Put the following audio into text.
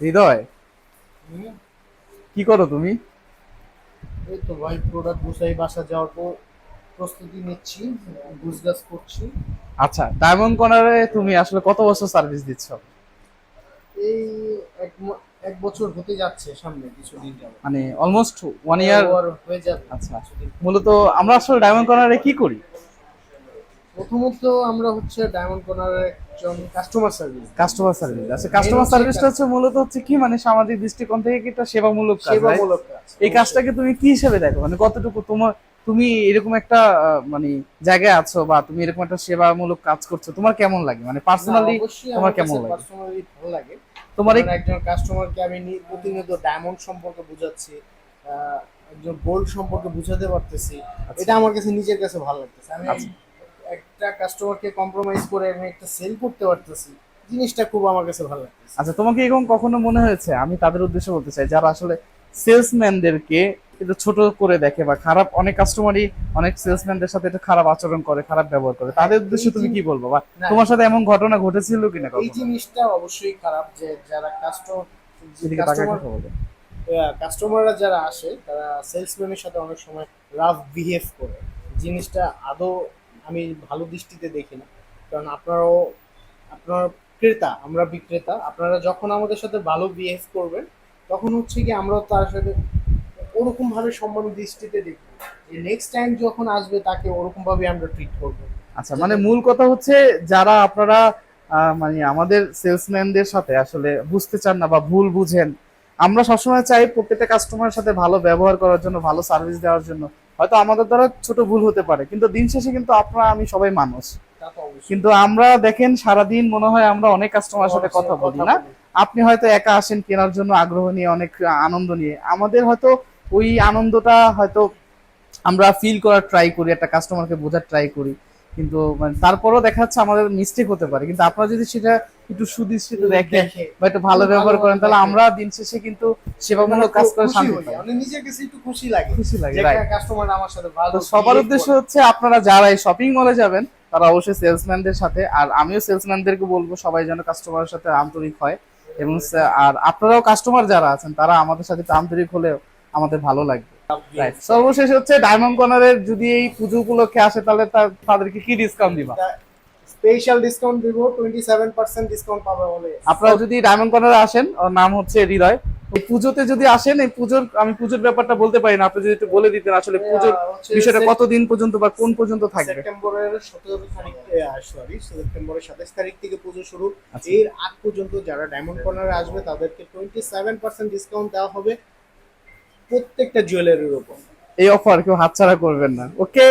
হৃদয়? কি করো তুমি? এই তো ভাই প্রোডাক্ট গুছাই বাসা যাওয়ার পর প্রস্তুতি নিচ্ছি গুছগাছ করছি। আচ্ছা ডায়মন্ড কর্নারে তুমি আসলে কত বছর সার্ভিস দিচ্ছ? এই এক এক বছর হতে যাচ্ছে সামনে কিছুদিন যাবে মানে অলমোস্ট ওয়ান ইয়ার হয়ে যাবে আচ্ছা। মূলত আমরা আসলে ডায়মন্ড কর্নারে কি করি? প্রথমত আমরা হচ্ছে ডায়মন্ড কর্নারের একজন কাস্টমার সার্ভিস কাস্টমার সার্ভিস আচ্ছা কাস্টমার সার্ভিসটা হচ্ছে মূলত হচ্ছে কি মানে সামাজিক দৃষ্টিকোণ থেকে কি একটা সেবামূলক কাজ সেবামূলক কাজ এই কাজটাকে তুমি কি হিসেবে দেখো? মানে কতটুকু তোমার তুমি এরকম একটা মানে জায়গায় আছো বা তুমি এরকম একটা সেবামূলক কাজ করছ তোমার কেমন লাগে? মানে পার্সোনালি তোমার কেমন লাগে? পার্সোনালি ভালো লাগে। তোমার একজন কাস্টমারকে আমি প্রতিনিয়ত ডায়মন্ড সম্পর্কে বুঝাচ্ছি একজন গোল্ড সম্পর্কে বুঝাতে পারতেছি। এটা আমার কাছে নিজের কাছে ভালো লাগতেছে। আমি আচ্ছা। একটা কাস্টমারকে কম্প্রোমাইজ করে আমি একটা সেল করতে পারতেছি জিনিসটা খুব আমার কাছে ভালো লাগতেছে। আচ্ছা তোমাকে এরকম কখনো মনে হয়েছে? আমি তাদের উদ্দেশ্যে বলতে চাই যারা আসলে সেলসম্যানদেরকে একটু ছোট করে দেখে বা খারাপ অনেক কাস্টমারই অনেক সেলসম্যানদের সাথে একটু খারাপ আচরণ করে খারাপ ব্যবহার করে তাদের উদ্দেশ্যে তুমি কি বলব? বা তোমার সাথে এমন ঘটনা ঘটেছিল কিনা এই জিনিসটা অবশ্যই খারাপ যে যারা কাস্টমার কাস্টমাররা যারা আসে তারা সেলসম্যানের সাথে অনেক সময় রাফ বিহেভ করে। জিনিসটা আদৌ আমি ভালো দৃষ্টিতে দেখি না। কারণ আপনারাও, আপনার ক্রেতা, আমরা বিক্রেতা, আপনারা যখন আমাদের সাথে ভালো বিহেভ করবেন, তখন হচ্ছে কি আমরা তার সাথে ওরকমভাবে সম্মান দৃষ্টিতে দেখব। যে নেক্সট টাইম যখন আসবে, তাকে ওরকমভাবে আমরা ট্রিট করব। আচ্ছা মানে মূল কথা হচ্ছে যারা আপনারা মানে আমাদের সেলসম্যানদের সাথে আসলে বুঝতে চান না বা ভুল বুঝেন, আমরা সবসময় চাই প্রত্যেকটা কাস্টমারের সাথে ভালো ব্যবহার করার জন্য, ভালো সার্ভিস দেওয়ার জন্য। হয়তো আমাদের দ্বারা ছোট ভুল হতে পারে কিন্তু দিন শেষে কিন্তু আপনারা আমি সবাই মানুষ। কিন্তু আমরা দেখেন সারাদিন মনে হয় আমরা অনেক কাস্টমারের সাথে কথা বলি না। আপনি হয়তো একা আসেন কেনার জন্য আগ্রহ নিয়ে অনেক আনন্দ নিয়ে। আমাদের হয়তো ওই আনন্দটা হয়তো আমরা ফিল করার ট্রাই করি একটা কাস্টমারকে বোঝার ট্রাই করি। কিন্তু মানে তারপরও দেখা যাচ্ছে আমাদের মিস্টেক হতে পারে। কিন্তু আপনারা যদি সেটা একটু সুদৃষ্টিতে দেখে বা একটু ভালো ব্যবহার করেন তাহলে আমরা দিন শেষে কিন্তু সেবামূলক কাজ করে শান্তি পাই। মানে নিজের কাছে একটু খুশি লাগে। খুশি লাগে কাস্টমার আমার সাথে ভালো সবার উদ্দেশ্য হচ্ছে আপনারা যারা এই শপিং মলে যাবেন তারা অবশ্যই সেলসম্যানদের সাথে আর আমিও সেলসম্যানদেরকে বলব সবাই যেন কাস্টমারের সাথে আন্তরিক হয়। এবং আর আপনারাও কাস্টমার যারা আছেন তারা আমাদের সাথে আন্তরিক হলেও আমাদের ভালো লাগবে। সর্বশেষ হচ্ছে ডায়মন্ড কর্নারের যদি এই পুজো উপলক্ষে আসে তাহলে তাদেরকে কি ডিসকাউন্ট দিবা? স্পেশাল ডিসকাউন্ট দিব 27% ডিসকাউন্ট পাবে বলে আপনারা যদি ডায়মন্ড কর্নারে আসেন ওর নাম হচ্ছে হৃদয়। এই পুজোতে যদি আসেন এই পুজোর আমি পুজোর ব্যাপারটা বলতে পারি না আপনি যদি একটু বলে দিতেন আসলে পুজোর বিষয়টা কতদিন পর্যন্ত বা কোন পর্যন্ত থাকবে? সেপ্টেম্বরের 17 তারিখ সরি সেপ্টেম্বরের 27 তারিখ থেকে পুজো শুরু। আচ্ছা। এর আগ পর্যন্ত যারা ডায়মন্ড কর্নারে আসবে তাদেরকে 27% ডিসকাউন্ট দেওয়া হবে প্রত্যেকটা জুয়েলারির উপর। এই অফার কেউ হাতছাড়া করবেন না। ওকে